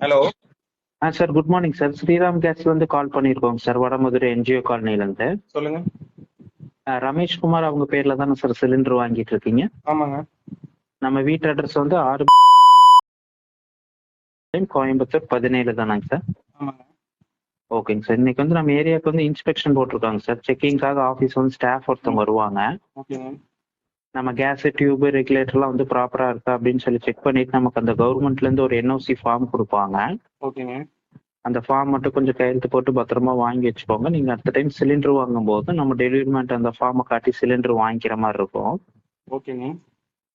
Hello ஆ sir good morning sir Sriram கேஸ்ல இருந்து call பண்ணியிருக்கோங்க சார் வடமதுரை என்ஜிஓ காலனில இருந்து. சொல்லுங்க. ரமேஷ் குமார் அவங்க பேர்ல தானே சார் சிலிண்டர் வாங்கிட்டு இருக்கீங்க? ஆமாங்க. நம்ம வீட்டு அட்ரஸ் வந்து ஆறு கோயம்புத்தூர் பதினேழு தானாங்க சார் ஆமாங்க. ஓகேங்க சார் இன்னைக்கு வந்து நம்ம ஏரியாவுக்கு வந்து இன்ஸ்பெக்ஷன் போட்டிருக்காங்க சார் செக்கிங்காக ஆஃபீஸ் வந்து ஸ்டாஃப் ஒருத்தவங்க வருவாங்க. ஓகேங்க நம்ம கேஸ் டியூப் ரெகுலேட்டர்லாம் வந்து ப்ராப்பரா இருக்கா அப்படின்னு சொல்லி செக் பண்ணிட்டு நமக்கு அந்த கவர்மெண்ட்ல இருந்து ஒரு என்ஓசி ஃபார்ம் கொடுப்பாங்க. ஓகேங்க. அந்த ஃபார்ம் மட்டும் கொஞ்சம் கையெழுத்து போட்டு பத்திரமா வாங்கி வச்சுக்கோங்க. நீங்க அடுத்த டைம் சிலிண்டர் வாங்கும்போது நம்ம டெலிவரிமெண்ட் அந்த ஃபார்மை காட்டி சிலிண்டர் வாங்கிக்கிற மாதிரி இருக்கும். ஓகேங்க.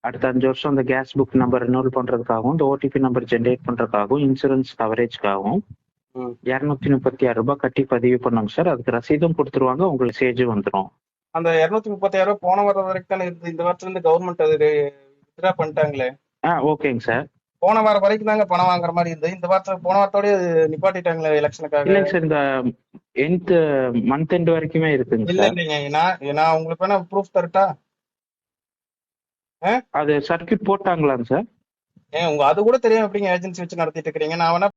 அடுத்த அஞ்சு வருஷம் அந்த கேஸ் புக் நம்பர் ரெனோல் பண்றதுக்காகவும் இந்த ஓடிபி நம்பர் ஜென்ரேட் பண்றதுக்காகவும் இன்சூரன்ஸ் கவரேஜ்க்காகவும் இரநூத்தி முப்பத்தி ஆறு ரூபாய் கட்டி பதிவு பண்ணுங்க சார் அதுக்கு ரசீதும் கொடுத்துருவாங்க உங்களுக்கு சேஜும் வந்துடும் அந்த இருநூத்தி முப்பத்தாயிரம் ரூபாய் போன வாரம் வரைக்கும் தானே இருந்து இந்த வாரத்துல இருந்து கவர்மெண்ட் அது வித்ரா பண்ணிட்டாங்களே. ஆ ஓகேங்க சார். போன வாரம் வரைக்கும் தாங்க பணம் வாங்குற மாதிரி இருந்தது. இந்த வாரத்துல போன வாரத்தோடய நிப்பாட்டிட்டாங்களே எலெக்ஷனுக்காக இல்லைங்க சார் இந்த என்த் மந்த் எண்ட் வரைக்குமே இருக்குங்க இல்ல இல்லைங்க. நான் நான் உங்களுக்கு வேணா ப்ரூஃப் தரட்டா? அது சர்க்கியூட் போட்டாங்களாங்க சார்? ஏன் உங்க அது கூட தெரியாம எப்படிங்க ஏஜென்சி வச்சு நடத்திட்டு இருக்கிறீங்க? நான் வேணா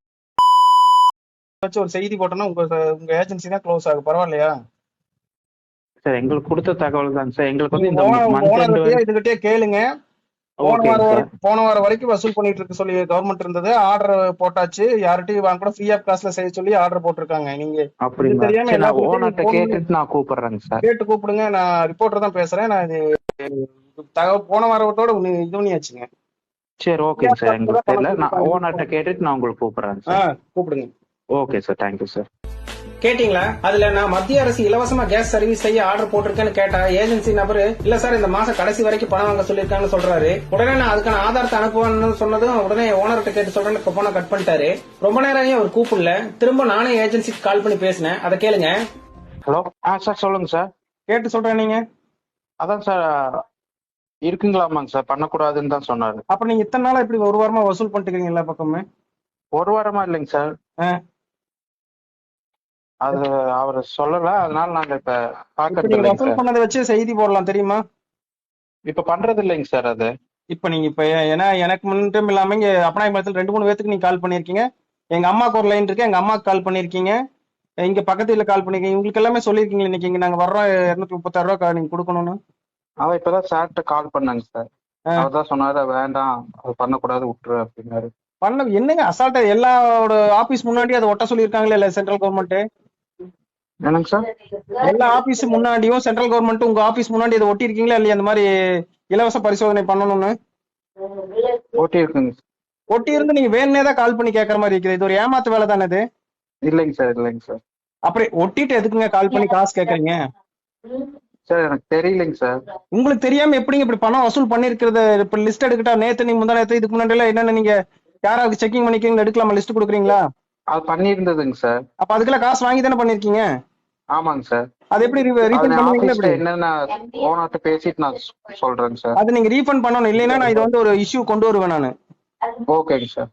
வச்சு ஒரு செய்தி போட்டேன்னா உங்க உங்க ஏஜென்சி தான் க்ளோஸ் ஆகும். பரவாயில்லையா? சார் எங்களுக்கு கொடுத்த தகவல் தாங்க சார். எங்களுக்கு வந்து இந்த இதுகிட்டயே கேளுங்க. போன வாரம் போன வாரம் வரைக்கும் வசூல் பண்ணிட்டு இருக்க சொல்லி கவர்மெண்ட் இருந்தது. ஆர்டர் போட்டாச்சு. யார்கிட்டயும் வாங்க கூட ஃப்ரீ ஆஃப் காஸ்ட்ல செய்ய சொல்லி ஆர்டர் போட்டிருக்காங்க. நீங்க தெரியாம கேட்டுட்டு நான் கூப்பிடுறேங்க சார். கேட்டு கூப்பிடுங்க. நான் ரிப்போர்ட்டர் தான் பேசுறேன். நான் இது தகவல் போன வாரத்தோட இது பண்ணியாச்சுங்க. சரி ஓகேங்க சார். எங்களுக்கு தெரியல. நான். ஓனர்கிட்ட கேட்டுட்டு நான் உங்களுக்கு கூப்பிடுறேன் சார். கூப்பிடுங்க. Okay sir. தேங்க்யூ சார் கேட்டீங்களா? அதுல நான் மத்திய அரசு இலவசமா கேஸ் சர்வீஸ் செய்ய ஆர்டர் போட்டிருக்கேன்னு கேட்டா ஏஜென்சி நபரு இல்ல சார் இந்த மாசம் கடைசி வரைக்கும் பணம் வாங்க சொல்லிருக்காங்கன்னு சொல்றாரு. உடனே நான் அதுக்கான ஆதாரத்தை அனுப்புவேன்னு சொன்னதும் உடனே ஓனர்கிட்ட கேட்டு சொல்றேன்னு இப்ப போன கட் பண்ணிட்டாரு. ரொம்ப நேரம் ஏன் அவர் கூப்பிடல? திரும்ப நானே ஏஜென்சிக்கு கால் பண்ணி பேசினேன். அதை கேளுங்க. ஹலோ ஆ சார் சொல்லுங்க சார் கேட்டு சொல்றேன் நீங்க. அதான் சார் இருக்குங்களாமாங்க சார் பண்ணக்கூடாதுன்னு தான் சொன்னாரு. அப்ப நீங்க இத்தனை நாளா இப்படி ஒரு வாரமா வசூல் பண்ணிட்டு இருக்கீங்க எல்லா பக்கமே? ஒரு வாரமா இல்லைங்க சார். அது அவர் சொல்லல. அதனால நாங்க இப்ப பாக்குறது பண்ணதை வச்சு செய்தி போடலாம் தெரியுமா? இப்ப பண்றது இல்லைங்க சார் அது. இப்ப நீங்க இப்ப ஏன்னா எனக்கு மட்டும் இல்லாம இங்க அப்பனாயமரத்துல ரெண்டு மூணு பேத்துக்கு நீங்க கால் பண்ணிருக்கீங்க. எங்க அம்மாக்கு ஒரு லைன் இருக்கு. எங்க அம்மாக்கு கால் பண்ணிருக்கீங்க. இங்க பக்கத்து வீட்டுல கால் பண்ணிருக்கீங்க. உங்களுக்கு எல்லாமே சொல்லிருக்கீங்க இன்னைக்கு. இங்க நாங்க வர்றோம். இருநூத்தி முப்பத்தாறு ரூபா நீங்க கொடுக்கணும்னு. அவ இப்பதான் சார்கிட்ட கால் பண்ணாங்க சார். அவர் தான் சொன்னாரு வேண்டாம். அது பண்ணக்கூடாது. விட்டுரு அப்படின்னாரு. பண்ண என்னங்க? அசால்ட்டா எல்லாரோட ஆபீஸ் முன்னாடி அதை ஒட்ட சொல்லியிருக்காங்களே இல்ல சென்ட்ரல் கவர்மெண்ட் என்னங்க சார்? எல்லா ஆபீஸ் முன்னாடியும் சென்ட்ரல் கவர்மெண்ட் உங்க ஆபீஸ் முன்னாடி இதை ஒட்டி இருக்கீங்களா இல்லையா? அந்த மாதிரி இலவச பரிசோதனை பண்ணணும்னு. ஓட்டி இருக்குங்க ஒட்டி இருந்து நீங்க வேணுனே தான் கால் பண்ணி கேட்கற மாதிரி இருக்குது. இது ஒரு ஏமாத்து வேலை தானே இது? இல்லைங்க சார் இல்லைங்க சார். அப்புறம் ஒட்டிட்டு எதுக்குங்க கால் பண்ணி காசு கேக்குறீங்க சார் எனக்கு தெரியலைங்க சார். உங்களுக்கு தெரியாம எப்படிங்க இப்படி பணம் வசூல் பண்ணிருக்கிறத இப்ப லிஸ்ட் எடுக்கட்டா நேத்து நீங்க முந்தா நேத்து இதுக்கு முன்னாடி என்னென்ன நீங்க யாராவது செக்கிங் பண்ணிக்கிறீங்க எடுக்கலாமா? லிஸ்ட் கொடுக்குறீங்களா? அது பண்ணியிருந்ததுங்க சார். அப்ப அதுக்கெல்லாம் காசு வாங்கி தானே பண்ணிருக்கீங்க ஆமாங்க சார். அது எப்படி ரீஃபண்ட் எப்படி? என்னென்ன ஓனர்கிட்ட பேசிட்டு நான் சொல்றேங்க சார். அது நீங்க ரீஃபண்ட் பண்ணணும் இல்லைன்னா நான் இது வந்து ஒரு இஷ்யூ கொண்டு வருவேன் நானு. ஓகேங்க சார்.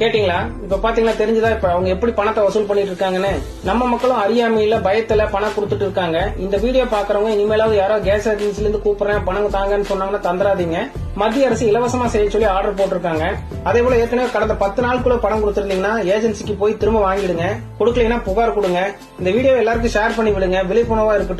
கேட்டீங்களா? இப்ப பாத்தீங்களா தெரிஞ்சதா இப்ப அவங்க எப்படி பணத்தை வசூல் பண்ணிட்டு இருக்காங்கன்னு? நம்ம மக்களும் அறியாமையில பயத்துல பணம் கொடுத்துட்டு இருக்காங்க. இந்த வீடியோ பாக்குறவங்க இனிமேலாவது யாரோ கேஸ் ஏஜென்சில இருந்து கூப்பிடுறேன் பணம் தாங்கன்னு சொன்னாங்கன்னா தந்துடாதீங்க மத்திய அரசு இலவசமா செய்ய சொல்லி ஆர்டர் போட்டிருக்காங்க. அதே போல ஏற்கனவே கடந்த பத்து நாளுக்குள்ள பணம் கொடுத்துருந்தீங்கன்னா ஏஜென்சிக்கு போய் திரும்ப வாங்கிடுங்க. கொடுக்கலைன்னா புகார் கொடுங்க. இந்த வீடியோ எல்லாருக்கும் ஷேர் பண்ணி விடுங்க. விழிப்புணர்வா இருக்கட்டும்.